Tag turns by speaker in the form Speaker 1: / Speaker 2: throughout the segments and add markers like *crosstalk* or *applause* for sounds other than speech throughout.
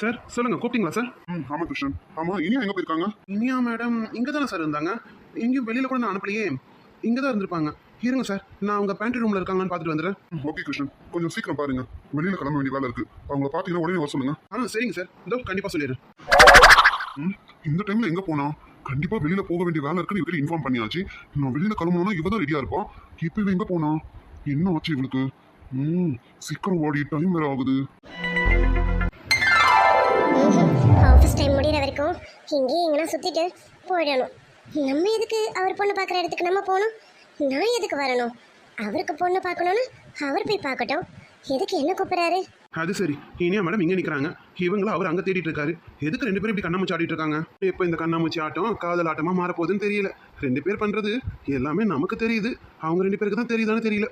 Speaker 1: Sir சொல்லுங்க கூப்பிட்டீங்களா sir?
Speaker 2: ம் ஆமா கிருஷ்ணன் ஆமா இனியா எங்க போயிருக்காங்க?
Speaker 1: இனியா மேடம் இங்கே தானே சார் இருந்தாங்க. எங்கேயும் வெளியில் கூட நான் அனுப்பலையே. இங்கே தான் இருந்திருப்பாங்க. இருங்க சார் நான் உங்கள் பேண்ட்ரி ரூமில் இருக்காங்கன்னு பார்த்துட்டு வந்துடுறேன்.
Speaker 2: ஓகே கிருஷ்ணன். கொஞ்சம் சீக்கிரம் பாருங்க. வெளியில கிளம்ப வேண்டிய வேலை இருக்கு. அவங்கள பாத்தீங்கன்னா உடனே வர சொல்லுங்க.
Speaker 1: ஆ சரிங்க சார். இதோ கண்டிப்பாக சொல்லிடுறேன்.
Speaker 2: ம், இந்த டைம்ல எங்க போனா? கண்டிப்பா வெளியில போக வேண்டிய வேலை இருக்குன்னு இவருக்கு இன்ஃபார்ம் பண்ணியாச்சு. நான் வெளியில கிளம்பணும்னா இவ தான் ரெடியா இருப்பா. இப்போ இவ எங்க போனா? என்ன ஆச்சு இவளுக்கு? ம் சீக்கிரம் ஓடி டைம் வேற ஆகுது.
Speaker 3: ஆஃபீஸ் டைம் முடிகிற வரைக்கும் இங்கேயே எங்கன்னா சுற்றிட்டு போயிடணும். நம்ம எதுக்கு அவர் பொண்ணு பார்க்குற இடத்துக்கு நம்ம போகணும்? நான் எதுக்கு வரணும்? அவருக்கு பொண்ணு பார்க்கணுன்னு அவர் போய் பார்க்கட்டும். எதுக்கு என்ன கூப்பிட்றாரு?
Speaker 1: அது சரி. இனியா மேடம் இங்கே நிற்கிறாங்க இவங்களும் அவர் அங்கே தேடிட்டு இருக்காரு. எதுக்கு ரெண்டு பேரும் இப்படி கண்ணாமூச்சி ஆடிட்டு இருக்காங்க? இப்போ இந்த கண்ணாமூச்சி ஆட்டம் காதல் ஆட்டமா மாறப்போகுதுன்னு தெரியல. ரெண்டு பேர் பண்றது எல்லாமே நமக்கு தெரியுது. அவங்க ரெண்டு பேருக்கு தான் தெரியுதான்னு தெரியல.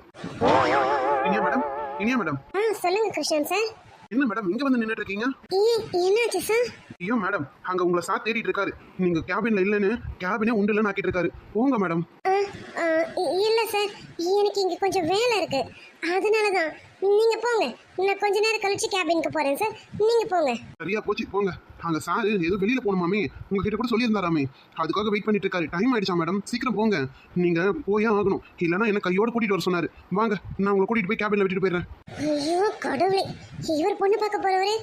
Speaker 1: Iniya madam Iniya madam.
Speaker 3: சொல்லுங்க கிருஷ்ணன் சார்.
Speaker 1: என்ன மேடம் இங்க வந்து நின்றுட்டு இருக்கீங்க
Speaker 3: என்னாச்சு சார்
Speaker 1: ஐயோ மேடம் அங்க உங்களை சார் தேடிட்டு இருக்காரு நீங்க கேபின்ல இல்லைன்னு கேபினே உண்டு இல்லைன்னு ஆக்கிட்டு இருக்காரு போங்க மேடம்
Speaker 3: இல்ல சார் எனக்கு இங்க கொஞ்சம் வேலை இருக்கு. அதனால தான் நீங்க போங்க. நான் கொஞ்ச நேரம் கழிச்சு கேபினுக்கு போறேன் சார் நீங்க போங்க.
Speaker 1: சரியா போச்சு போங்க. அந்த சார் ஏதோ வெளியில் போகணுமாமே உங்ககிட்ட கூட சொல்லியிருந்தாராமே அதுக்காக வெயிட் பண்ணிட்டு இருக்காரு. டைம் ஆயிடுச்சா மேடம் சீக்கிரம் போங்க. நீங்க போயே ஆகணும். இல்லைன்னா என்ன கையோட கூட்டிட்டு வர சொன்னாரு. வாங்க நான் உங்களை கூட்டிட்டு போய் கேபின்ல விட்டுட்டு போயிடுறேன்.
Speaker 3: ஐயோ கடவுளே. இவர் பொண்ணு பார்க்க போறவரு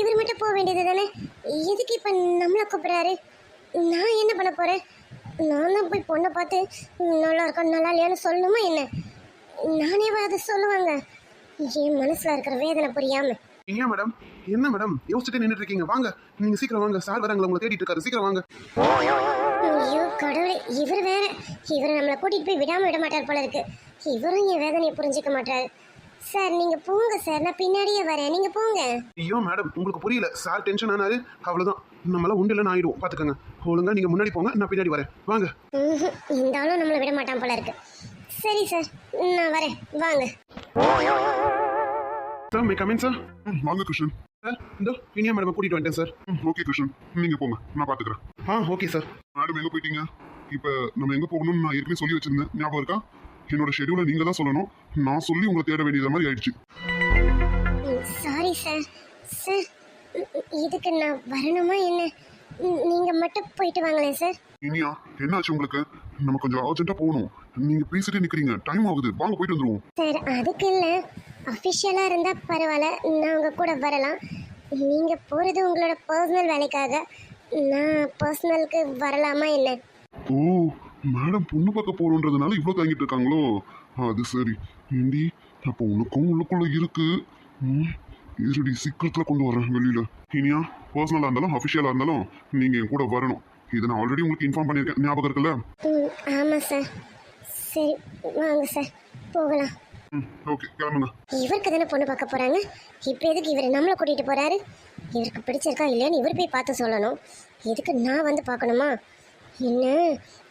Speaker 3: இவர் மட்டும் போக வேண்டியது தானே? எதுக்கு இப்ப நம்மளை கூப்பிடுறாரு? நான் என்ன பண்ண போறேன்? நான் தான் போய் பொண்ணை பார்த்து நல்லா இருக்கா நல்லா இல்லையான்னு சொல்லணுமா என்ன? நானே அதை சொல்லுவாங்க? என் மனசுல இருக்கிற வேதனை புரியாமல்
Speaker 1: ஏன் மேடம் என்ன மேடம் யோசிச்சுட்டு நின்றுட்டு இருக்கீங்க வாங்க நீங்க சீக்கிரம் வாங்க. சார் வராங்களா உங்களை தேடிட்டு இருக்காரு. சீக்கிரம் வாங்க.
Speaker 3: ஐயோ கடவுளே இவர் வேற. இவர் நம்மளை கூட்டிட்டு போய் விடாம விட மாட்டார் போல இருக்கு. இவரும் என் வேதனையை புரிஞ்சுக்க மாட்டாரு. சார் நீங்க போங்க சார். நான் பின்னாடியே வரேன். நீங்க போங்க.
Speaker 1: ஐயோ மேடம் உங்களுக்கு புரியல. சார் டென்ஷன் ஆனாரு. அவ்வளவுதான். நம்மளாம் உண்டு இல்லைன்னு ஆயிடுவோம். பாத்துக்கோங்க. ஒழுங்கா நீங்க முன்னாடி போங்க. நான் பின்னாடி வரேன். வாங்க.
Speaker 3: இந்த ஆளும் நம்மளை விட மாட்டான் போல இருக்கு. சரி சார். நான் வரேன். வாங்க.
Speaker 1: சார் மே கமின் சார்
Speaker 2: ம் வாங்க கிருஷ்ணன்.
Speaker 1: சார் இதோ இனியா மேடம் கூட்டிட்டு வந்துட்டேன் சார்
Speaker 2: ம் ஓகே கிருஷ்ணன். நீங்க போங்க நான் பாத்துக்கிறேன்.
Speaker 1: ஆ ஓகே சார்
Speaker 2: மேடம் எங்க போயிட்டீங்க? இப்ப நம்ம எங்க போகணும்னு நான் ஏற்கனவே சொல்லி வச்சிருந்தேன். ஞாபகம் இருக்கா? என்னோட ஷெடியூலை நீங்க தான் சொல்லணும். நான் சொல்லி உங்களை தேட வேண்டியது மாதிரி ஆயிடுச்சு.
Speaker 3: சாரி சார் சார் இதுக்கு நான் வரணுமா என்ன? நீங்க மட்டும் போயிட்டு வாங்களேன் சார்
Speaker 2: இனியா என்னாச்சு உங்களுக்கு? நம்ம கொஞ்சம் அர்ஜென்ட்டா போகணும். நீங்க பேசிட்டே நிக்கிறீங்க. டைம் ஆகுது. வாங்க போயிட்டு வந்துருவோம்.
Speaker 3: சார் அதுக்கு இல்லை. அஃபிஷியலாக இருந்தால் பரவாயில்ல. நான் உங்கள் கூட வரலாம். நீங்கள் போகிறது உங்களோட பர்சனல் வேலைக்காக. நான் பர்சனலுக்கு வரலாமா என்ன?
Speaker 2: ஓ மேடம் பொண்ணு பார்க்க போறோன்றதுனால இவ்வளோ தாங்கிட்டு இருக்காங்களோ? அது சரி. ஏண்டி அப்போ உனக்கும் உள்ளுக்குள்ள இருக்கு. ம், இருடி சீக்கிரத்தில் கொண்டு வரேன் வெளியில. இனியா பர்சனலாக இருந்தாலும் அஃபிஷியலாக இருந்தாலும் நீங்கள் என் கூட வரணும். இதை நான் ஆல்ரெடி உங்களுக்கு இன்ஃபார்ம் பண்ணியிருக்கேன். ஞாபகம் இருக்குல்ல?
Speaker 3: ஆமாம் சார் சரி வாங்க சார் போகலாம்.
Speaker 2: ஓகே கிளம்புங்க.
Speaker 3: இவருக்கு தானே பொண்ணு பார்க்க போகிறாங்க இப்போ எதுக்கு இவர் நம்மளை கூட்டிகிட்டு போகிறாரு இவருக்கு பிடிச்சிருக்கா இல்லையான்னு இவர் போய் பார்த்து சொல்லணும். எதுக்கு நான் வந்து பார்க்கணுமா? என்ன?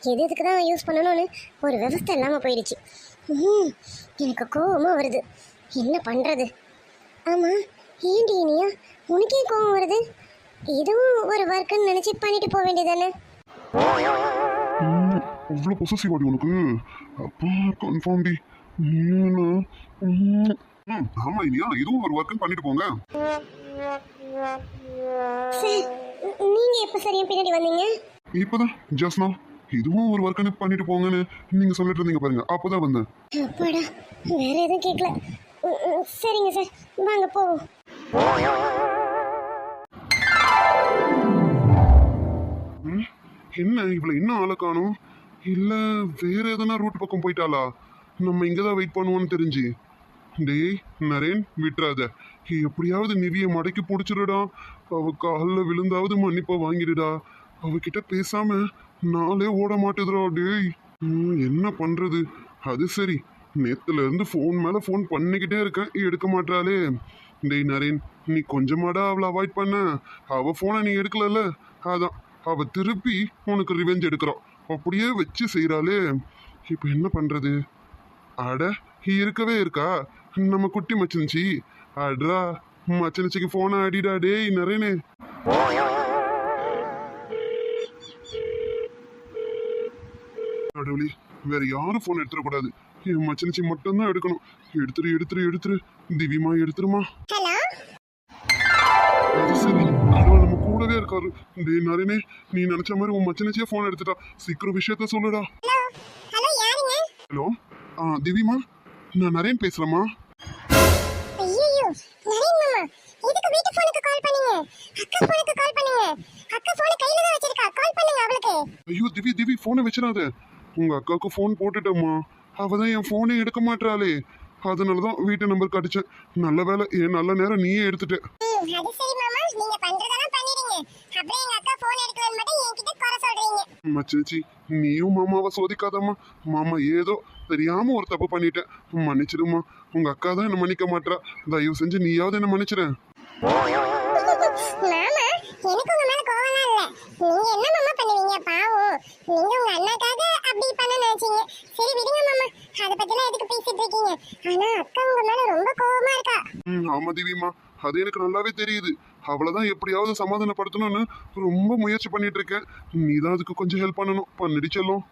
Speaker 3: எது எதுக்கு தான் யூஸ் பண்ணணும்னு ஒரு விவஸ்தை இல்லாமல் போயிடுச்சு. ம் எனக்கு கோவமாக வருது. என்ன பண்ணுறது ஆமாம் ஏண்டி இனியா? உனக்கே கோவம் வருது? இதுவும் ஒரு ஒர்க்குன்னு நினச்சி பண்ணிட்டு போக வேண்டியதானே
Speaker 2: ம், அவ்வளோ பொசசிவ் ஆடி உனக்கு? அப்பா கன்ஃபார்ம் டி. நீனா ம் ஆமா இனியா இதுவும் ஒரு ஒர்க்குன்னு பண்ணிட்டு போங்க.
Speaker 3: சார் நீங்கள் எப்போ சார் என் பின்னாடி வந்தீங்க?
Speaker 2: இப்போதான் now. இதுவும் ஒரு ஒர்க்குன்னு பண்ணிட்டு போங்கன்னு நீங்க சொல்லிட்டு இருந்தீங்க பாருங்க. அப்போதான் வந்தேன்.
Speaker 3: அப்பாடா வேற எதுவும் கேட்கல சரிங்க சார் வாங்க போவோம்.
Speaker 2: என்ன இவ்வளவு இன்னும் ஆளை காணும்? இல்ல வேற எதனா ரூட் பக்கம் போயிட்டாளா? நம்ம இங்கே தான் வெயிட் பண்ணுவோம்னு தெரிஞ்சு. டேய் நரேன் விட்டுறாத. எப்படியாவது நிவியை மடக்கி பிடிச்சிருடா. அவ காலில் விழுந்தாவது மன்னிப்பா வாங்கிடுடா. அவகிட்ட பேசாம நாளே ஓட மாட்டேதுடா டேய். என்ன பண்றது? அது சரி. நேத்துல இருந்து ஃபோன் மேல ஃபோன் பண்ணிக்கிட்டே இருக்கேன். எடுக்க மாட்டாளே டேய் நரேன் நீ கொஞ்சமாடா அவளை அவாய்ட் பண்ண. அவ ஃபோனை நீ எடுக்கலல்ல? அதான். அவ திருப்பி உனக்கு ரிவெஞ்ச் எடுக்கிறான் அப்படியே வச்சு செய்கிறாளே இப்போ என்ன பண்ணுறது அட இருக்கவே இருக்கா? நம்ம குட்டி மச்சனிச்சி. அட்ரா மச்சனிச்சிக்கு போன அடிடா டேய் நரேனே. கடவுளே வேற யாரும் ஃபோன் எடுத்துடக்கூடாது. என் மச்சனிச்சி மட்டும்தான் எடுக்கணும். எடுத்துரு எடுத்துரு எடுத்துரு. திவ்யமா எடுத்துருமா.
Speaker 3: ஹலோ?
Speaker 2: அது சரி. கடவுள் நம்ம கூடவே இருக்காரு. டேய் நரேனே நீ நினைச்ச மாதிரி உன் மச்சனிச்சியே போன் எடுத்துட்டா. சீக்கிரம் விஷயத்த சொல்லுடா.
Speaker 3: ஹலோ?
Speaker 2: ஆ திவ்யமா நான் நரேன் பேசுறேம்மா.
Speaker 3: ஐயோ நரேன் மாமா எதுக்கு வீட்டு போனுக்கு கால் பண்ணீங்க. அக்கா போனுக்கு கால் பண்ணுங்க. அக்கா போனை கையில தான் வச்சிருக்கா. கால் பண்ணுங்க அவளுக்கு.
Speaker 2: ஐயோ திவி திவி போனை வச்சிடாத. உங்க அக்காவுக்கு ஃபோன் போட்டுட்டேம்மா. அவ தான் என் ஃபோனே எடுக்க மாட்டாளே அதனால தான் வீட்டு நம்பருக்கு அடிச்சேன் நல்ல வேலை என் நல்ல நேரம் நீயே எடுத்துட்ட.
Speaker 3: அது சரி மாமா. நீங்க பண்றதெல்லாம் பண்ணிடுங்க. அப்புறம் எங்க அக்கா போன் எடுக்கலன்னு மட்டும் என்கிட்ட சொல்றீங்க
Speaker 2: மச்சிச்சி நீயும் மாமாவை சோதிக்காதம்மா. மாமா ஏதோ தெரியாம ஒரு தப்பு பண்ணிட்டேன். மன்னிச்சிடுமா உங்க அக்கா தான் என்ன மன்னிக்க மாட்டா தயவு செஞ்சு நீயாவது என்ன மன்னிச்சிடேன்
Speaker 3: மாமா எனக்கு உங்க மேல கோவம்லாம் இல்ல. நீங்க என்ன மாமா பண்ணுவீங்க? பாவம். நீங்க உங்க அண்ணாக்காக அப்படி பண்ண நினைச்சீங்க. சரி விடுங்க மாமா. அத பத்திலாம் எதுக்கு பேசிட்டு இருக்கீங்க? ஆனா அக்கா உங்க மேல ரொம்ப கோவமா இருக்கா.
Speaker 2: ம் ஆமா திவிமா அது எனக்கு நல்லாவே தெரியுது. அவளைதான் எப்படியாவது சமாதானப்படுத்தணும்னு ரொம்ப முயற்சி பண்ணிட்டு இருக்கேன் நீ தான் அதுக்கு கொஞ்சம் ஹெல்ப் பண்ணணும். பண்ணிடி செல்லும்.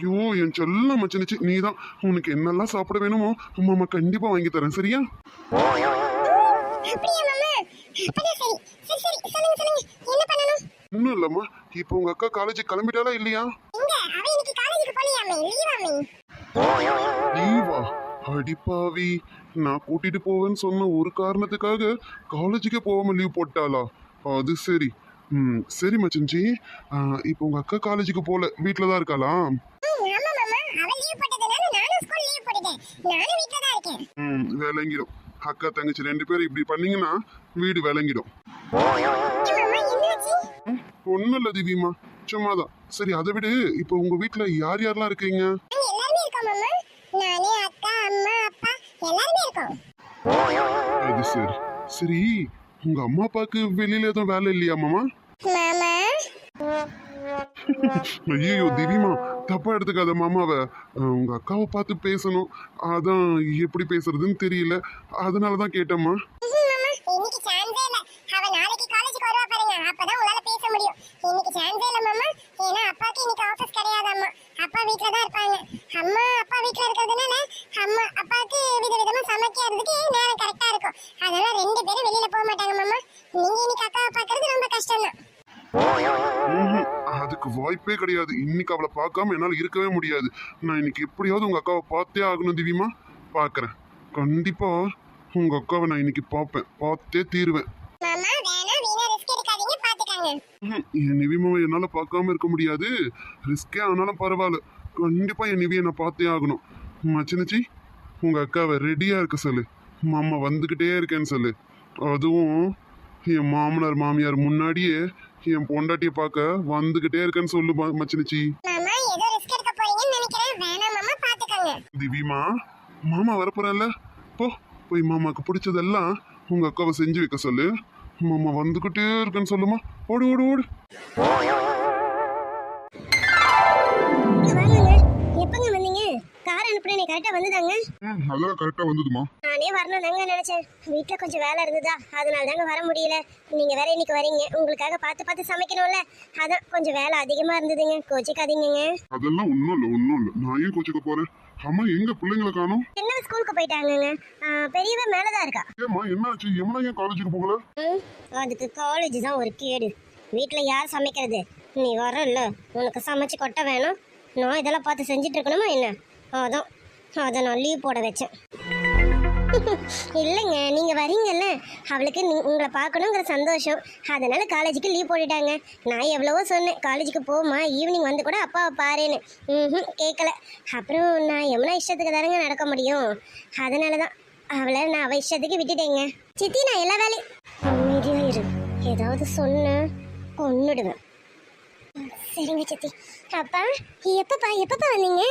Speaker 2: ஐயோ என் செல்ல மச்சனிச்சு. நீ தான் உனக்கு என்னெல்லாம் சாப்பிட வேணுமோ மாமா கண்டிப்பா வாங்கி தரேன். சரியா? ஒன்றும் இல்லைம்மா. இப்போ உங்க அக்கா காலேஜ் கிளம்பிட்டாளா இல்லையா? லீவா அடிப்பாவி நான் கூட்டிட்டு போவேன்னு சொன்ன ஒரு காரணத்துக்காக காலேஜுக்கே போகாம லீவ் போட்டாளா? அது சரி. ம் சரி மச்சன்ஜி. இப்போ உங்க அக்கா காலேஜுக்கு போல. வீட்டில் தான் இருக்காளா?
Speaker 3: ம்,
Speaker 2: விளங்கிடும். அக்கா தங்கச்சி ரெண்டு பேரும் இப்படி பண்ணீங்கன்னா வீடு விளங்கிடும். ஒன்றும் இல்லை திவ்யமா சும்மாதான். சரி அதை விடு. இப்போ உங்க வீட்டில் யார் யாரெல்லாம் இருக்கீங்க?
Speaker 3: இருக்கோம் மாமா நானே அக்கா அம்மா அப்பா எல்லாருமே இருக்கோம்.
Speaker 2: அது சரி. சரி உங்க அம்மா அப்பாவுக்கு வெளியில எதுவும் வேலை இல்லையா மாமா?
Speaker 3: மாமா?
Speaker 2: ஐயோ திவ்யமா தப்பா எடுத்துக்காத மாமாவை. உங்க அக்காவை பார்த்து பேசணும். அதான் எப்படி பேசுறதுன்னு தெரியல. அதனால தான் கேட்டேம்மா
Speaker 3: இன்னைக்கு சான்ஸே இல்ல. அவ நாளைக்கு காலேஜுக்கு வருவா பாருங்க. அப்பதான் உங்களால பேச முடியும். இன்னைக்கு சான்ஸே இல்ல மாமா. ஏன்னா அப்பாக்கு இன்னைக்கு ஆபீஸ் கிடையாதாம்மா. அப்பா வீட்ல தான் இருப்பாங்க. அம்மா அப்பா வீட்ல இருக்கிறதுனால அம்மா அப்பாவுக்கு விதவிதமா சமைக்கிறதுக்கு நேரம் கரெக்டா இருக்கும். அதனால ரெண்டு பேரும் வெளியில போக மாட்டாங்க மாமா. நீங்க இன்னைக்கு அக்காவை பாக்குறது ரொம்ப கஷ்டம் தான்.
Speaker 2: அதுக்கு வாய்ப்பே கிடையாது. இன்னைக்கு அவளை பார்க்காம என்னால் இருக்கவே முடியாது. நான் இன்னைக்கு எப்படியாவது உங்க அக்காவை பார்த்தே ஆகணும் திவ்யமா பார்க்கறேன். கண்டிப்பா உங்க அக்காவை நான் இன்னைக்கு பார்ப்பேன். பார்த்தே தீருவேன். என் நிவிமாவை என்னால் பார்க்காம இருக்க முடியாது. ரிஸ்கே ஆனாலும் பரவாயில்ல. கண்டிப்பாக என் நிவியை நான் பார்த்தே ஆகணும். மச்சினச்சி உங்கள் அக்காவை ரெடியாக இருக்க சொல்லு. மாமா வந்துக்கிட்டே இருக்கேன்னு சொல்லு. அதுவும் என் மாமனார் மாமியார் முன்னாடியே என் பொண்டாட்டியை பார்க்க வந்துக்கிட்டே இருக்கேன்னு சொல்லு ம- மச்சினச்சி திவிமா மாமா வரப்போறல்ல போ போய் மாமாக்கு பிடிச்சதெல்லாம் உங்கள் அக்காவை செஞ்சு வைக்க சொல்லு. மாமா வந்துக்கிட்டே இருக்கேன்னு சொல்லுமா. ஓடு ஓடு ஓடு.
Speaker 3: கார் அனுப்புனே கரெக்டா வந்துதாங்க?
Speaker 2: ம் நல்லா கரெக்டாக வந்ததுமா
Speaker 3: நானே வரணும் தாங்க நினைச்சேன். வீட்ல கொஞ்சம் வேலை இருந்ததா? அதனால தாங்க வர முடியல. நீங்க வேற இன்னைக்கு வரீங்க. உங்களுக்காக பார்த்து பார்த்து சமைக்கணும்ல. அதான் கொஞ்சம் வேலை அதிகமா இருந்ததுங்க. கோச்சிக்காதீங்கங்க.
Speaker 2: அதெல்லாம் ஒன்றும் இல்லை ஒன்றும் இல்லை. நான் ஏன் கோச்சிக்க போறேன்? அம்மா எங்க பிள்ளைங்களை காணோம்?
Speaker 3: சின்னவ ஸ்கூலுக்கு போயிட்டாங்கங்க? ஆ, பெரியவ மேலதான் இருக்கா.
Speaker 2: ஏம்மா என்னாச்சு? யமுனா ஏன் காலேஜுக்கு போகல?
Speaker 3: அதுக்கு காலேஜ் தான் ஒரு கேடு. வீட்ல யார் சமைக்கிறது? நீ வரல உனக்கு சமைச்சு கொட்ட வேணும். நான் இதெல்லாம் பார்த்து செஞ்சுட்டு இருக்கணுமா என்ன? அதான் அதை நான் லீவ் போட வச்சேன். *laughs* இல்லைங்க நீங்கள் வரீங்கல்ல? அவளுக்கு நீ- உங்களை பார்க்கணுங்கிற சந்தோஷம். அதனால் காலேஜுக்கு லீவ் போட்டுட்டாங்க. நான் எவ்வளவோ சொன்னேன் காலேஜுக்கு போமா ஈவினிங் வந்து கூட அப்பாவை பாருன்னு. ம் கேட்கல அப்புறம் நான் எவ்வளோ இஷ்டத்துக்கு தானேங்க நடக்க முடியும். அதனால தான் அவளை நான் அவள் இஷ்டத்துக்கு விட்டுட்டேங்க. சித்தி நான் எல்லா வேலையும் அமைதியாக இரு. ஏதாவது சொன்ன கொன்னுடுவேன். சரிங்க சித்தி. அப்பா எப்பப்பா எப்பப்பா வந்தீங்க?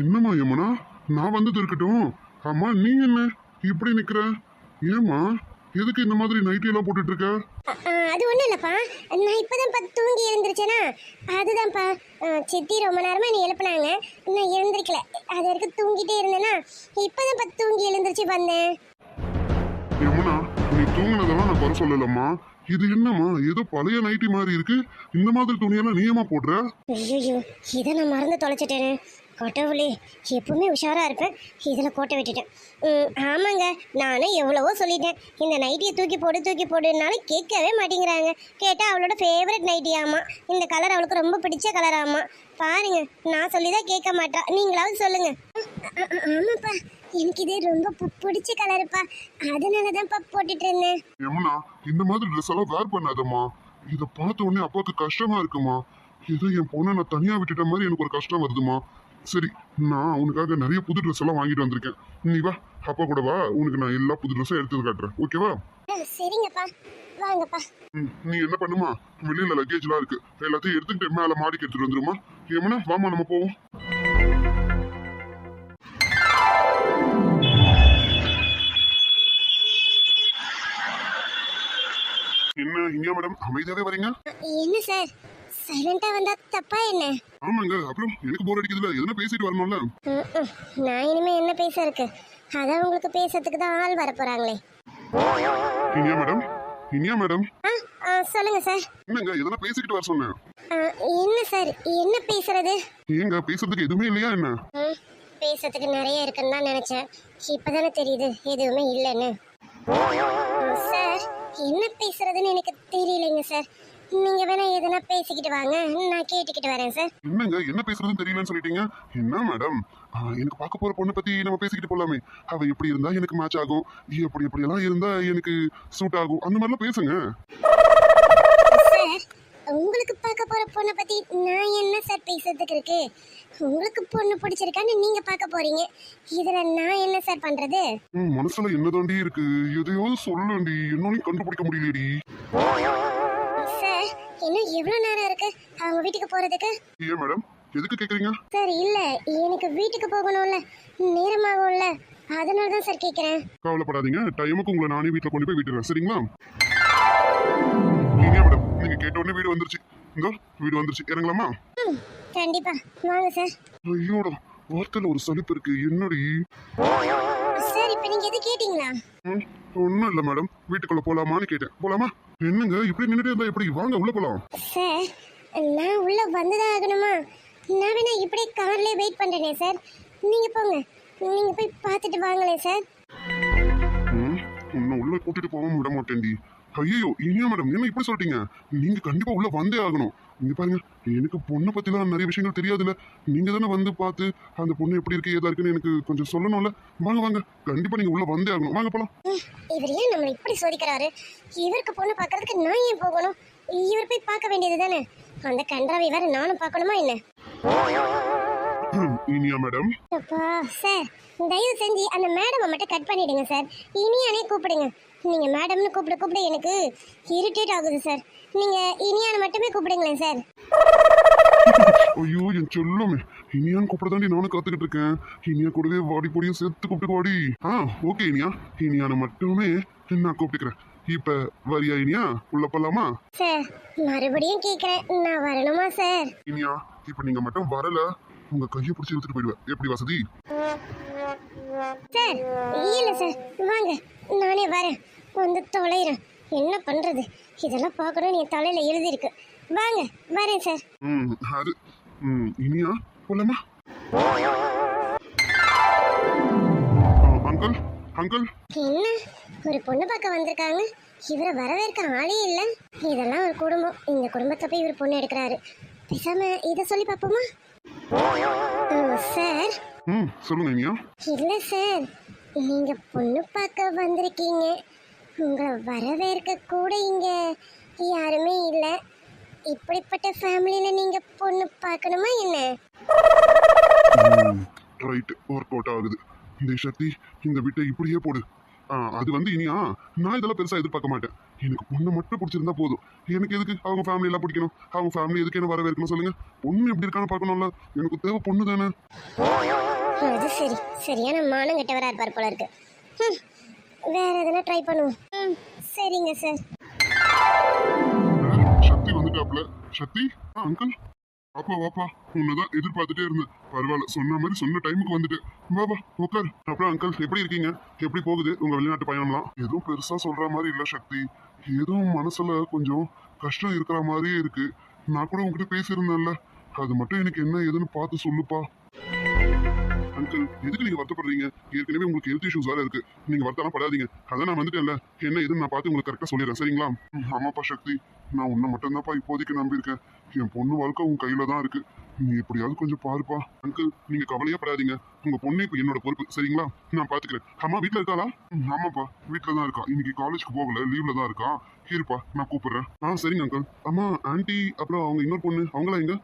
Speaker 2: என்னம்மா யமுனா? நான் வந்தது இருக்கட்டும். அம்மா நீ என்ன? இப்படி நிக்கிற? ஏம்மா எதுக்கு இந்த மாதிரி நைட்டி எல்லாம் போட்டுட்டு இருக்க
Speaker 3: அது ஒன்றும் இல்லைப்பா. நான் இப்போதான்ப்பா தூங்கி எழுந்திரிச்சேனா? அதுதான்ப்பா. சித்தி ரொம்ப நேரமாக என்னை எழுப்புனாங்க. நான் எழுந்திரிக்கல. அது வரைக்கும் தூங்கிட்டே இருந்தேனா இப்போதான்ப்பா தூங்கி எழுந்திரிச்சு வந்தேன்.
Speaker 2: யமுனா நீ தூங்கினதெல்லாம் நான் குறை சொல்லலம்மா. இது என்னம்மா? ஏதோ பழைய நைட்டி மாதிரி இருக்கு. இந்த மாதிரி துணியெல்லாம் நீயமா போடுற?
Speaker 3: ஐயோ இதை நான் மறந்து தொலைச்சிட்டேனே. கொட்டவுளி எப்பவுமே உஷாராக இருப்பேன். இதில் கோட்டை விட்டுட்டேன். ம், ஆமாங்க நானும் எவ்வளவோ சொல்லிட்டேன். இந்த நைட்டியை தூக்கி போடு தூக்கி போடுனாலும் கேட்கவே மாட்டேங்கிறாங்க. கேட்டால் அவளோட ஃபேவரட் நைட்டியாமா இந்த கலர் அவளுக்கு ரொம்ப பிடிச்ச கலராமா பாருங்க நான் சொல்லி தான் கேட்க மாட்டா. நீங்களாவது சொல்லுங்க. ஆமாப்பா. எனக்கு இது ரொம்ப பிடிச்ச கலருப்பா அதனால தான்ப்பா போட்டுட்டு இருந்தேன்
Speaker 2: யமுனா இந்த மாதிரி ட்ரெஸ் எல்லாம் வேர் பண்ணாதம்மா. இதை பார்த்த உடனே அப்பாவுக்கு கஷ்டமா இருக்குமா? ஏதோ என் பொண்ணை நான் தனியா விட்டுட்ட மாதிரி எனக்கு ஒரு கஷ்டம் வருதுமா? சரி நான் உனக்காக நிறைய புது ட்ரெஸ் எல்லாம் வாங்கிட்டு வந்திருக்கேன். நீ வா அப்பா கூட வா. உனக்கு நான் எல்லா புது ட்ரெஸ்ஸும் எடுத்து காட்டுறேன். ஓகேவா
Speaker 3: சரிங்கப்பா. வாங்கப்பா.
Speaker 2: நீ என்ன பண்ணுமா? வெளியில லக்கேஜ்லாம் இருக்கு. எல்லாத்தையும் எடுத்துக்கிட்டு மேல மாடிக்கு எடுத்துட்டு வந்துருமா? யமுனா வாமா நம்ம போவோம். இங்க மேடம் அமைதியாவே வரீங்க?
Speaker 3: என்ன சார்? சைலண்டா வந்தா தப்பா என்ன?
Speaker 2: ஆமாங்க. அப்புறம் எனக்கு போர் அடிக்குதுல எதுனா பேசிட்டு வரணும்ல.
Speaker 3: நான் இனிமே என்ன பேச இருக்கு? அதான் உங்களுக்கு பேசுறதுக்கு தான் ஆள் வர போறாங்களே.
Speaker 2: இனியா மேடம் இனியா மேடம்
Speaker 3: சொல்லுங்க சார்.
Speaker 2: என்னங்க? எதனா பேசிக்கிட்டு வர சொன்னேன்.
Speaker 3: என்ன சார்? என்ன பேசுறது?
Speaker 2: ஏங்க பேசுறதுக்கு எதுவுமே இல்லையா என்ன?
Speaker 3: பேசுறதுக்கு நிறைய இருக்குன்னு தான் நினைச்சேன். இப்பதானே தெரியுது எதுவுமே இல்லைன்னு. சார். என்ன பேசுறதுன்னு எனக்கு தெரியலைங்க சார் நீங்க வேணா எதனா பேசிக்கிட்டு வாங்க. நான் கேட்டுக்கிட்டு வரேன் சார்
Speaker 2: என்னங்க? என்ன பேசுறதுன்னு தெரியலன்னு சொல்லிட்டீங்க? என்ன மேடம் எனக்கு பார்க்க போற பொண்ணை பத்தி நம்ம பேசிக்கிட்டு போலாமே. அவ எப்படி இருந்தா எனக்கு மேட்ச் ஆகும். எப்படி எப்படி எல்லாம் இருந்தா எனக்கு சூட் ஆகும். அந்த மாதிரிலாம் பேசுங்க.
Speaker 3: சார் உங்களுக்கு பார்க்க போற பொண்ணை பத்தி நான் என்ன சார் பேசுறதுக்கு இருக்கு? உங்களுக்கு பொண்ணு பிடிச்சிருக்கான்னு நீங்க பார்க்க போறீங்க. இதுல நான் என்ன சார் பண்றது?
Speaker 2: உம், மனசுல என்னதாண்டி இருக்கு? எதையாவது சொல்லண்டி என்னாலையும் கண்டுபிடிக்க முடியலடி.
Speaker 3: சார் இன்னும் எவ்வளவு நேரம் இருக்கு அவங்க வீட்டுக்கு போறதுக்கு?
Speaker 2: ஏன் மேடம் எதுக்கு கேக்குறீங்க?
Speaker 3: சார் இல்ல. எனக்கு வீட்டுக்கு போகணும்ல. நேரமாகும்ல அதனால தான் சார் கேக்குறேன்.
Speaker 2: கவலைப்படாதீங்க. டைமுக்கு உங்களை நானே வீட்டுல கொண்டு போய் விட்டுறேன். சரிங்களா? கேட்ட உடனே வீடு வந்துருச்சு. இங்க வீடு வந்துருச்சு. இறங்கலாமா?
Speaker 3: கண்டிப்பா. வாங்க சார்
Speaker 2: ஐயோட வார்த்தையில ஒரு சலிப்பு இருக்கு. என்னடி?
Speaker 3: சார் இப்போ நீங்க எது கேட்டீங்களா?
Speaker 2: ம், ஒண்ணும் இல்ல மேடம் வீட்டுக்குள்ள போலாமான்னு கேட்டேன். போலாமா? என்னங்க இப்படி நின்னுட்டே இருந்தா எப்படி? வாங்க உள்ள போலாம்.
Speaker 3: சார் நான் உள்ள வந்துதான் ஆகணுமா? நான் வேணா இப்படியே கார்லயே வெயிட் பண்றேனே சார் நீங்க போங்க. நீங்க போய் பார்த்துட்டு வாங்களேன் சார்
Speaker 2: உன்னை உள்ள கூட்டிட்டு போக விட மாட்டேன்டி. ஐயோ இனியா மேடம் என்ன இப்படி சொல்லிட்டீங்க நீங்க கண்டிப்பா உள்ள வந்தே ஆகணும். இங்க பாருங்க எனக்கு பொண்ணை பத்திலாம் நிறைய விஷயங்கள் தெரியாதுல்ல. நீங்க தானே வந்து பார்த்து அந்த பொண்ணு எப்படி இருக்கு ஏதா இருக்குன்னு எனக்கு கொஞ்சம் சொல்லணும்ல. வாங்க வாங்க. கண்டிப்பா நீங்க உள்ள வந்தே ஆகணும். வாங்க போலாம்.
Speaker 3: இவர் ஏன் நம்ம இப்படி சோதிக்கிறாரு? இவருக்கு பொண்ணு பார்க்கறதுக்கு நான் ஏன் போகணும்? இவர் போய் பார்க்க வேண்டியது தானே அந்த கன்றாவை வேற நானும் பார்க்கணுமா என்ன? *clears throat*
Speaker 2: இனியா மேடம்.
Speaker 3: அப்பா சார் தயவு செஞ்சு அந்த மேடமை மட்டும் கட் பண்ணிடுங்க சார். இனியானே கூப்பிடுங்க. நீங்க மேடம்னு கூப்பிட கூப்பிட எனக்கு இரிட்டேட் ஆகுது சார். நீங்க இனியான மட்டுமே கூப்பிடுங்களேன் சார்.
Speaker 2: ஐயோ என் செல்லமே. இனியான் கூப்பிட தாண்டி நானும் காத்துக்கிட்டு இருக்கேன். இனியா கூடவே வாடி பொடியும் சேர்த்து கூப்பிட்டு வாடி. ஆ ஓகே இனியா. இனியான மட்டுமே நான் கூப்பிட்டுக்கிறேன். இப்ப வரியா இனியா? உள்ள போலாமா?
Speaker 3: சார் மறுபடியும் கேட்குறேன் நான் வரணுமா சார்?
Speaker 2: இனியா இப்ப நீங்க மட்டும் வரல. உங்க கையை பிடிச்சி இழுத்துட்டு போயிடுவேன். எப்படி வசதி?
Speaker 3: சார் இல்லை சார். வாங்க நானே வரேன். வந்து தொலைகிறேன் என்ன பண்ணுறது இதெல்லாம் பார்க்கணும் என் தலையில் எழுதியிருக்கு. வாங்க வரேன் சார்.
Speaker 2: ம் அது ம் இனியா? போலாமா அங்கிள் அங்கிள்.
Speaker 3: என்ன? ஒரு பொண்ணு பார்க்க வந்திருக்காங்க. இவரை வரவேற்க ஆளே இல்லை. இதெல்லாம் ஒரு குடும்பம். இந்த குடும்பத்தை போய் இவர் பொண்ணு எடுக்கிறாரு. பேசாம இதை சொல்லி பார்ப்போமா? சார்.
Speaker 2: ம் சொல்லுங்க இனியா.
Speaker 3: இல்லை சார். நீங்க பொண்ணு பார்க்க வந்திருக்கீங்க. உங்களை வரவேற்க கூட இங்க யாருமே இல்லை. இப்படிப்பட்ட ஃபேமிலியில நீங்க பொண்ணு பார்க்கணுமா என்ன?
Speaker 2: ரைட் ஒர்க் அவுட் ஆகுது. இந்த சக்தி இந்த வீட்டை இப்படியே போடு. அது வந்து இனியா நான் இதெல்லாம் பெருசா எதிர்பார்க்க மாட்டேன். எனக்கு பொண்ணை மட்டும் பிடிச்சிருந்தா போதும். எனக்கு எதுக்கு? அவங்க ஃபேமிலி எல்லாம் பிடிக்கணும். அவங்க ஃபேமிலி எதுக்கு என்ன வரவேற்கணும் சொல்லுங்க. பொண்ணு எப்படி இருக்கான்னு பார்க்கணும்ல. எனக்கு தேவை பொண்ணு தானே.
Speaker 3: அது சரி. சரியான மானம் கெட்டவரா இருப்பார் போல இருக்கு. வேற எதனா ட்ரை பண்ணுவோம். சரிங்க சார்
Speaker 2: சக்தி வந்துட்டாப்ல சக்தி? ஆ அங்கிள் அப்பா வாப்பா. உன்னதான் எதிர்பார்த்துட்டே இருந்தேன். பரவாயில்ல சொன்ன மாதிரி சொன்ன டைமுக்கு வந்துட்டு. வாப்பா உட்கார் அப்புறம் அங்கிள் எப்படி இருக்கீங்க? எப்படி போகுது? உங்க வெளிநாட்டு பயணம்லாம்? எதுவும் பெருசா சொல்ற மாதிரி இல்ல சக்தி. ஏதோ மனசுல கொஞ்சம் கஷ்டம் இருக்கிற மாதிரியே இருக்கு. நான் கூட உங்ககிட்ட பேசியிருந்தேன்ல. அது மட்டும் எனக்கு என்ன ஏதுன்னு பார்த்து சொல்லுப்பா. அங்கிள் எதுக்கு நீங்க வருத்தப்படுறீங்க? ஏற்கனவே உங்களுக்கு ஹெல்த் இஷ்யூஸ் வேற இருக்கு. நீங்க வருத்தலாம் படாதீங்க. அதான் நான் வந்துட்டேன்ல. என்ன ஏதுன்னு நான் பார்த்து உங்களுக்கு கரெக்டா சொல்லிடுறேன். சரிங்களா? ஆமாப்பா சக்தி நான் உன்னை மட்டும்தான்ப்பா இப்போதைக்கு நம்பியிருக்கேன். என் பொண்ணு வாழ்க்கை உன் கையில தான் இருக்கு. நீ எப்படியாவது கொஞ்சம் பாருப்பா. அங்கிள் நீங்க கவலையே படாதீங்க. உங்க பொண்ணு இப்போ என்னோட பொறுப்பு. சரிங்களா? நான் பாத்துக்கிறேன் அம்மா வீட்டுல இருக்காளா? ஆமாப்பா வீட்டுல தான் இருக்கா. இன்னைக்கு காலேஜ்க்கு போகல. லீவ்ல தான் இருக்கா. இருப்பா நான் கூப்பிடுறேன். ஆ சரிங்க அங்கிள் அம்மா ஆன்ட்டி அப்புறம் அவங்க இன்னொரு பொண்ணு. அவங்களா எங்க?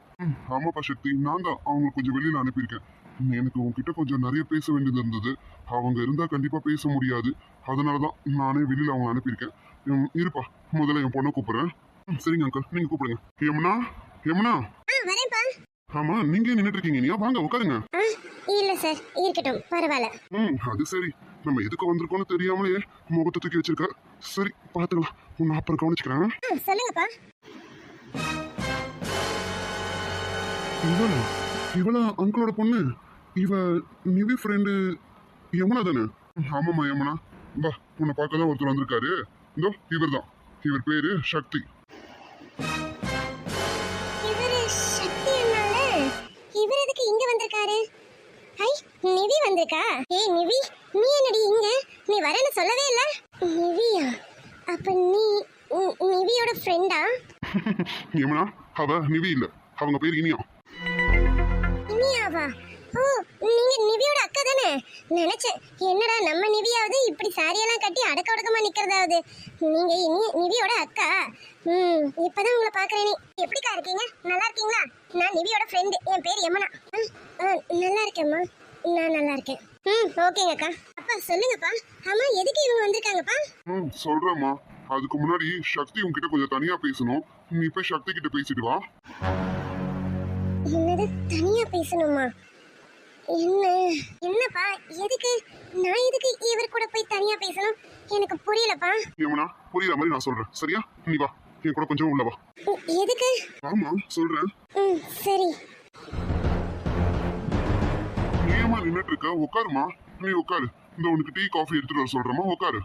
Speaker 2: ஆமாப்பா சக்தி நான் தான் அவங்களுக்கு கொஞ்சம் வெளியில அனுப்பியிருக்கேன். எனக்கு உங்ககிட்ட கொஞ்சம் நிறைய பேச வேண்டியது இருந்தது. அவங்க இருந்தா கண்டிப்பா பேச முடியாது. அதனாலதான் நானே வெளியில அவங்க அனுப்பியிருக்கேன். இருப்பா. முதல்ல என் பொண்ணை கூப்பிடுறேன். சரிங்க அங்கிள் நீங்க கூப்பிடுங்க. யமுனா யமுனா ஆமா நீங்க நின்னுட்டு இருக்கீங்க? நீயா? வாங்க உட்காருங்க.
Speaker 3: இல்லை சார். இருக்கட்டும். பரவாயில்ல.
Speaker 2: ம் அது சரி. நம்ம எதுக்கு வந்திருக்கோம்னு தெரியாமலே முகத்தை தூக்கி வச்சிருக்க. சரி பாத்துக்கலாம். உன்னை அப்புறம் கவனிச்சுக்கிறேன்.
Speaker 3: சொல்லுங்கப்பா.
Speaker 2: இவளா இவளா அங்கிளோட பொண்ணு? இவ நிவி ஃப்ரெண்டு யமுனா தானே? ஆமாம்மா யமுனா. வா உன்னை பார்க்க தான் ஒருத்தர் வந்திருக்காரு. இதோ இவர் தான் இவர் பேரு சக்தி.
Speaker 3: இவரு எதுக்கு இங்க வந்திருக்காரு? ஐ நிவி வந்திருக்கா? ஏய் நிவி நீ என்னடி இங்க? நீ வரேன்னு சொல்லவே இல்ல. நிவியா? அப்ப நீ நிவியோட ஃப்ரெண்டா *laughs*
Speaker 2: யமுனா அவ நிவி இல்ல. அவங்க பேர் இனியா.
Speaker 3: நீங்க நிவியோட அக்கா தானே? நினைச்சேன். என்னடா நம்ம நிவியாவது இப்படி சாரியெல்லாம் கட்டி அடக்க ஒடுக்கமா நிக்கிறதாவது? நீங்க நிவியோட அக்கா. ம் இப்பதான் உங்களை பாக்குறேனே. எப்படிக்கா இருக்கீங்க? நல்லா இருக்கீங்களா? நான் நிவியோட ஃப்ரெண்டு என் பேர் யமுனா. நல்லா இருக்கேம்மா நான் நல்லா இருக்கேன். ம் ஓகேங்கக்கா. அப்பா சொல்லுங்கப்பா. ஆமா எதுக்கு இவங்க வந்திருக்காங்கப்பா?
Speaker 2: ம் சொல்றேம்மா. அதுக்கு முன்னாடி சக்தி உன்கிட்ட கொஞ்சம் தனியா பேசணும். நீ போய் சக்தி கிட்ட பேசிட்டு வா.
Speaker 3: என்னது தனியா பேசணுமா? என்ன? என்னப்பா? எதுக்கு? நான் எதுக்கு இவர் கூட போய் தனியா பேசணும்? எனக்கு புரியலப்பா.
Speaker 2: யமுனா புரியுற மாதிரி நான் சொல்றேன். சரியா? நீ வா. என் கூட கொஞ்சம் உள்ள வா.
Speaker 3: எதுக்கு?
Speaker 2: ஆமா சொல்றேன்.
Speaker 3: ம் சரி.
Speaker 2: ஏமா நின்னுட்டு இருக்க உட்காருமா நீ உட்காரு இந்த உனக்கு டீ காஃபி எடுத்துட்டு வர சொல்றேமா உட்காரு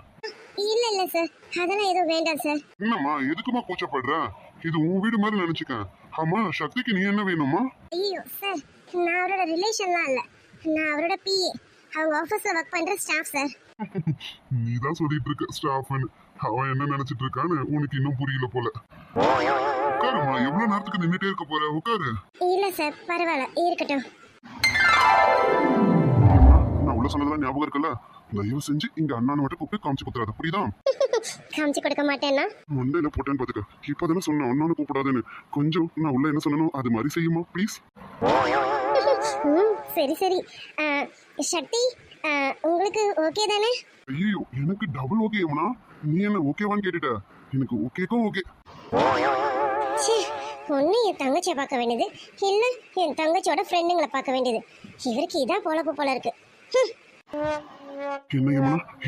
Speaker 3: இல்ல இல்ல சார் அதெல்லாம் எதுவும் வேண்டாம் சார்
Speaker 2: என்னம்மா எதுக்குமா கூச்சப்படுற? இது உன் வீடு மாதிரி நினைச்சுக்க ஆமா சக்திக்கு நீ என்ன வேணுமா
Speaker 3: ஐயோ சார் நான் அவரோட ரிலேஷன்லாம் இல்ல. நான் அவரோட பிஏ அவங்க ஆஃபீஸ்ல ஒர்க் பண்ற ஸ்டாஃப் சார் *laughs*
Speaker 2: நீ தான் சொல்லிட்டு இருக்க ஸ்டாஃப்னு அவன் என்ன நினைச்சிட்டு இருக்கான்னு உனக்கு இன்னும் புரியல போல. உட்காருமா எவ்வளவு நேரத்துக்கு நின்னுட்டே இருக்க போற? உட்காரு.
Speaker 3: இல்ல சார் பரவாயில்ல. இருக்கட்டும்.
Speaker 2: நான் உள்ள சொன்னதெல்லாம் ஞாபகம் இருக்குல்ல? தயவு செஞ்சு இங்க அண்ணான மட்டும் கூப்பிட்டு காமிச்சு கொடுத்துறாத. புரியுதா? *laughs*
Speaker 3: காமிச்சு கொடுக்க மாட்டேன்னா?
Speaker 2: மண்டையில போட்டேன்னு பாத்துக்க இப்பதானே சொன்னேன் அண்ணானு கூப்பிடாதுன்னு. கொஞ்சம் நான் உள்ள என்ன சொல்லணும் அது மாதிரி செய்யுமா ப்ளீஸ்
Speaker 3: சரி சரி. சக்தி உங்களுக்கு ஓகே தானே?
Speaker 2: ஐயோ எனக்கு டபுள் ஓகேம்னா நீ என்ன ஓகேவான்னு கேட்டுட்ட? எனக்கு ஓகேக்கும் ஓகே
Speaker 3: ஒன்று என் தங்கச்சியை பார்க்க வேண்டியது. இல்லை என் தங்கச்சியோட ஃப்ரெண்டுங்களை பார்க்க வேண்டியது. இவருக்கு இதான் பொழப்பு போல இருக்கு.
Speaker 2: என்ன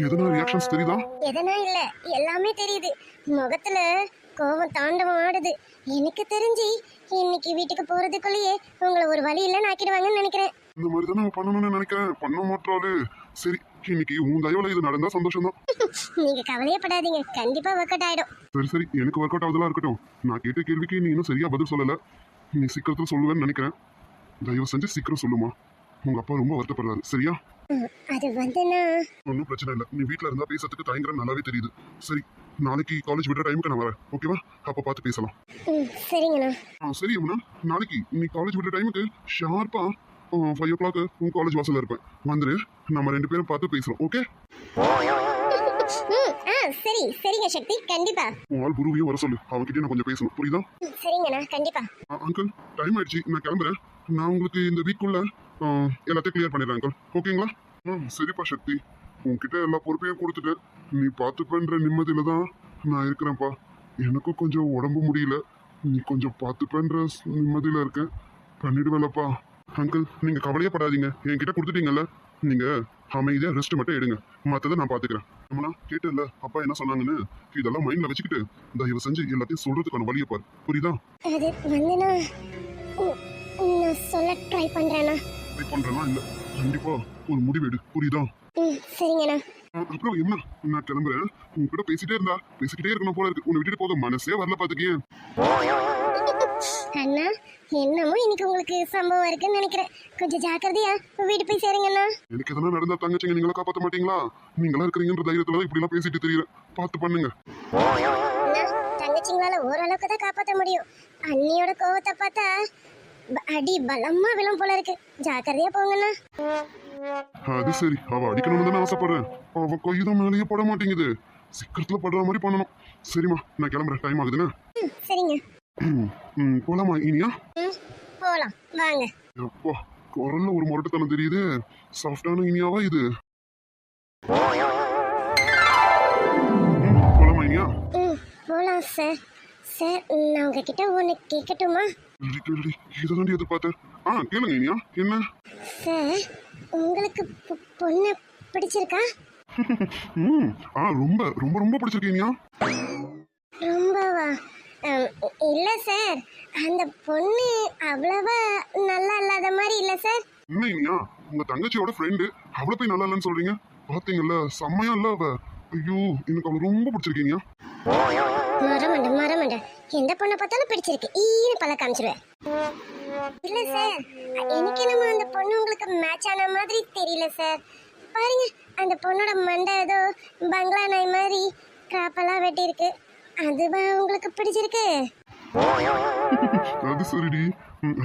Speaker 2: எதனா ரியாக்ஷன்ஸ் தெரியுதா?
Speaker 3: எதனா இல்லை எல்லாமே தெரியுது. முகத்துல கோபம் தாண்டவம் ஆடுது. எனக்கு தெரிஞ்சு இன்னைக்கு வீட்டுக்கு போறதுக்குள்ளேயே உங்களை ஒரு வழி இல்லைன்னு ஆக்கிடுவாங்கன்னு நினைக்கிறேன்.
Speaker 2: இந்த மாதிரி தானே பண்ணணும்னு நினைக்கிறேன். பண்ண மாட்டாளு. சரி இன்னைக்கு உன் தயவுல இது நடந்தா சந்தோஷம் தான் *laughs*
Speaker 3: நீங்க கவலையப்படாதீங்க. கண்டிப்பா ஒர்க் அவுட் ஆயிடும்.
Speaker 2: சரி சரி. எனக்கு ஒர்க் அவுட் ஆகுதெல்லாம் இருக்கட்டும். நான் கேட்ட கேள்விக்கு நீ இன்னும் சரியா பதில் சொல்லல. நீ சீக்கிரத்துல சொல்லுவேன்னு நினைக்கிறேன். தயவு செஞ்சு சீக்கிரம் சொல்லுமா. உங்க அப்பா ரொம்ப வருத்தப்படுறாரு. சரியா?
Speaker 3: அது வந்துன்னா
Speaker 2: ஒன்றும் பிரச்சனை இல்லை. நீ வீட்டில் இருந்தா பேசுறதுக்கு தயங்குற நல்லாவே தெரியுது. சரி நாளைக்கு காலேஜ் விடுற டைமுக்கு நான் வரேன். ஓகேவா அப்போ பார்த்து பேசலாம்.
Speaker 3: சரிங்கண்ணா.
Speaker 2: ஆ சரி அம்மனா நாளைக்கு நீ காலேஜ் விடுற டைமுக்கு ஷார்ப்பா ஃபைவ் ஓ கிளாக் உன் காலேஜ் வாசல்ல இருப்பேன். வந்துரு. நம்ம ரெண்டு பேரும் பார்த்து பேசுறோம். ஓகே
Speaker 3: சரி. சரிங்க சக்தி. கண்டிப்பா.
Speaker 2: ஆள் குருவையும் வர சொல்லு. அவன்கிட்ட நான் கொஞ்சம் பேசணும். புரியுதா?
Speaker 3: சரிங்கண்ணா. கண்டிப்பா.
Speaker 2: அங்கிள் டைம் ஆயிடுச்சு. நான் கிளம்புறேன். நான் உங்களுக்கு இந்த வீக்குள்ள எல்லாத்தையும் கிளியர் பண்ணிடுறேன் அங்கிள் ஓகேங்களா ம் சரிப்பா சக்தி. உன்கிட்ட எல்லா பொறுப்பையும் கொடுத்துட்டேன் நீ பார்த்துப்பேன்ற நிம்மதியில தான் நான் இருக்கிறேன்ப்பா. எனக்கும் கொஞ்சம் உடம்பு முடியல. நீ கொஞ்சம் பார்த்துப்பேன்ற நிம்மதியில் இருக்கேன். பண்ணிடுவேலப்பா. அங்கிள் நீங்கள் கவலையே படாதீங்க. என்கிட்ட கொடுத்துட்டீங்கல்ல? நீங்கள் அமைதியாக ரெஸ்ட் மட்டும் எடுங்க. மற்றதை நான் பார்த்துக்கிறேன். கேட்டு கேட்டல அப்பா என்ன சொன்னாங்கன்னு? இதெல்லாம் மைண்டில் வச்சுக்கிட்டு தயவு செஞ்சு எல்லாத்தையும் சொல்கிறதுக்கான வழியை பாரு. புரியுதா?
Speaker 3: அது நான் சொல்ல ட்ரை பண்றேண்ணா
Speaker 2: ட்ரை பண்றேன்னா இல்ல? கண்டிப்பா ஒரு முடிவு எடு. புரியுதா?
Speaker 3: சரிங்கண்ணா.
Speaker 2: அப்புறம் என்ன? நான் கிளம்புறேன் உங்ககிட்ட பேசிட்டே இருந்தா. பேசிக்கிட்டே இருக்கணும் போல இருக்கு. உன்னை விட்டுட்டு போக மனசே வரல பாத்துக்கே
Speaker 3: அண்ணா என்னமோ இன்னைக்கு உங்களுக்கு சம்பவம் இருக்குன்னு நினைக்கிறேன். கொஞ்சம் ஜாக்கிரதையா வீட்டு போய் சேருங்க அண்ணா
Speaker 2: எனக்கு எதனா நடந்தா தங்கச்சிங்க நீங்களா காப்பாத்த மாட்டீங்களா? நீங்களா இருக்கிறீங்கன்ற தைரியத்துல இப்படி எல்லாம் பேசிட்டு தெரியல பார்த்து பண்ணுங்க.
Speaker 3: தங்கச்சிங்களால ஓரளவுக்கு தான் காப்பாற்ற முடியும். அண்ணியோட கோவத்தை பார்த்தா அடி பலமா விழும் போல இருக்கு. ஜாக்கிரதையா போங்கண்ணா.
Speaker 2: அது சரி அவ அடிக்கணும்னு தானே ஆசைப்படுறேன். அவ கைதான் மேலேயே பட மாட்டேங்குது. சீக்கிரத்துல படுற மாதிரி பண்ணணும். சரிம்மா நான் கிளம்புறேன். டைம் ஆகுதுன்னு
Speaker 3: ம், சரிங்க.
Speaker 2: போலாமா இனியா?
Speaker 3: போலாம். வாங்க.
Speaker 2: அப்பா குரல்ல ஒரு முரட்டுத்தனம் தெரியுது. சாஃப்டான இனியாவா இது? போலாமா இனியா?
Speaker 3: போலாம் சார். சார் நான் உங்ககிட்ட ஒன்று கேட்கட்டுமா?
Speaker 2: கேள்வி இதை எதிர்பார்த்தேன். ஆ கேளுங்க இனியா. என்ன?
Speaker 3: சார் உங்களுக்கு பொண்ணை பிடிச்சிருக்கா? *laughs*
Speaker 2: ம் ஆ ரொம்ப ரொம்ப ரொம்ப பிடிச்சிருக்கு இனியா.
Speaker 3: ரொம்பவா? இல்ல சார். அந்த பொண்ணு அவ்வளவா நல்லா இல்லாத மாதிரி இல்ல சார்.
Speaker 2: என்ன இனியா? உங்க தங்கச்சியோட ஃப்ரெண்டு அவளை போய் நல்லா இல்லைன்னு சொல்றீங்க. பாத்தீங்கல்ல செம்மையா இல்ல அவ. ஐயோ எனக்கு அவளை ரொம்ப பிடிச்சிருக்கு இனியா.
Speaker 3: மரமண்ட மரமண்ட. எந்த பொண்ணை பார்த்தாலும் பிடிச்சிருக்கு. ஈனு பல காமிச்சிருவேன். இல்ல சார் எனக்கு என்னமோ அந்த பொண்ணு உங்களுக்கு மேட்ச் ஆன மாதிரி தெரியல சார். பாருங்க அந்த பொண்ணோட மண்டை ஏதோ பங்களா நாய் மாதிரி கிராப்பெல்லாம் வெட்டியிருக்கு. அதுவா உங்களுக்கு பிடிச்சிருக்கு?
Speaker 2: அது சரிடி.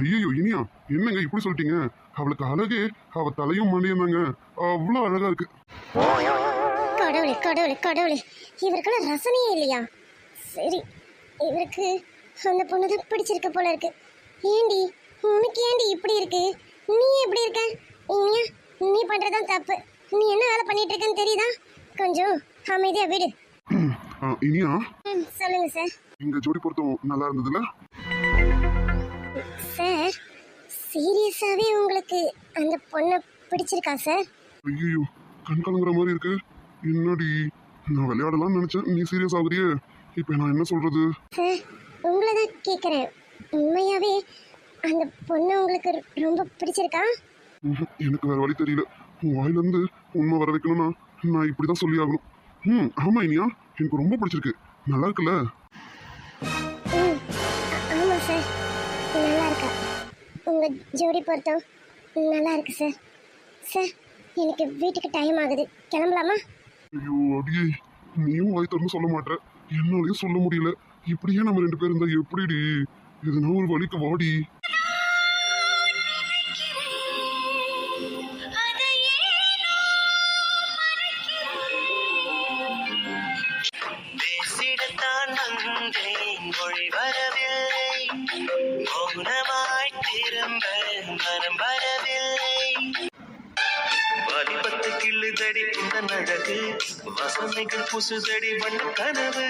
Speaker 2: ஐயோ இனியா என்னங்க இப்படி சொல்லிட்டீங்க? அவளுக்கு அழகே அவ தலையும் மண்டையும் தாங்க. அவ்வளோ அழகா இருக்கு.
Speaker 3: கடவுளே கடவுளே கடவுளே. இவருக்கெல்லாம் ரசனையே இல்லையா? சரி இவருக்கு அந்த பொண்ணு தான் பிடிச்சிருக்க போல இருக்கு. ஏண்டி உனக்கு ஏண்டி இப்படி இருக்கு? நீ எப்படி இருக்க? இனியா நீ பண்றதுதான் தப்பு. நீ என்ன வேலை பண்ணிட்டு இருக்கன்னு தெரியுதா? கொஞ்சம் அமைதியா விடு.
Speaker 2: இனியா?
Speaker 3: சொல்லுங்க சார்.
Speaker 2: எங்க ஜோடி பொருத்தம் நல்லா இருந்ததுல?
Speaker 3: சார் சீரியஸாவே உங்களுக்கு அந்த பொண்ணை பிடிச்சிருக்கா சார்?
Speaker 2: ஐயோ கண் கலங்குற மாதிரி இருக்கு. என்னடி நான் விளையாடலாம்னு நினைச்சேன். நீ சீரியஸ் ஆகுறியே. இப்போ நான் என்ன சொல்றது?
Speaker 3: சார் உங்களை தான் கேட்குறேன் உண்மையாவே அந்த பொண்ணு உங்களுக்கு ரொம்ப பிடிச்சிருக்கா?
Speaker 2: எனக்கு வேற வழி தெரியல. உன் வாயிலிருந்து உண்மை வர வைக்கணும்னா நான் இப்படி தான் சொல்லி ஆகணும். ம் ஆமா இனியா. எனக்கு ரொம்ப பிடிச்சிருக்கு. நல்லா இருக்குல்ல?
Speaker 3: ம் ஆமாம் சார். நல்லா இருக்கா. உங்கள் ஜோடி பொருத்தம் நல்லா இருக்கு சார். சார் எனக்கு வீட்டுக்கு டைம் ஆகுது. கிளம்பலாமா?
Speaker 2: ஐயோ அடியே. நீயும் வாய் திறந்து சொல்ல மாட்டேற என்னாலையும் சொல்ல முடியல. இப்படியே நம்ம ரெண்டு பேரும் இருந்தா எப்படிடி? எதுனா ஒரு வழிக்கு வாடி.
Speaker 4: புசுதடி வண்ண கனவு.